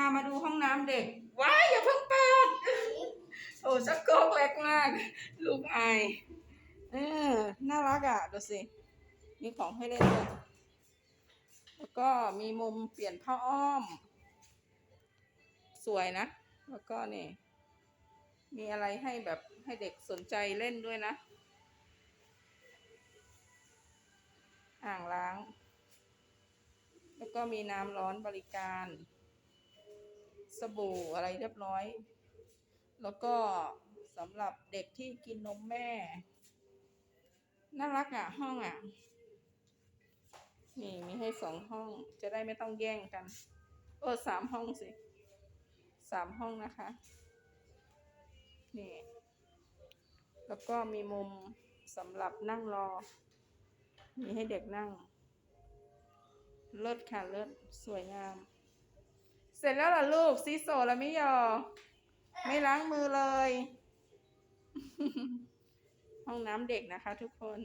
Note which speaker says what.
Speaker 1: พามาดูห้องน้ำเด็ก ว้ายอย่าเพิ่งเปิด โอ้ชักโครกเล็กมาก ลูกอายเออน่ารักอะ ดูสิ มีของให้เล่นด้วยแล้วก็มีมุมเปลี่ยนผ้าอ้อม สวยนะ แล้วก็นี่ มีอะไรให้แบบให้เด็กสนใจเล่นด้วยนะ อ่างล้าง แล้วก็มีน้ำร้อนบริการ สบู่อะไรเรียบร้อย แล้วก็สำหรับเด็กที่กินนมแม่ น่ารักอะ ห้องอะ นี่มีให้สองห้อง จะได้ไม่ต้องแย่งกัน เออสามห้องสิสามห้องนะคะ นี่ แล้วก็มีมุมสำหรับนั่งรอ มีให้เด็กนั่ง เลิศค่ะ เลิศสวยงาม เสร็จแล้วเหรอลูกซีโซแล้วไม่ยอ ไม่ล้างมือเลย ห้องน้ำเด็กนะคะทุกคน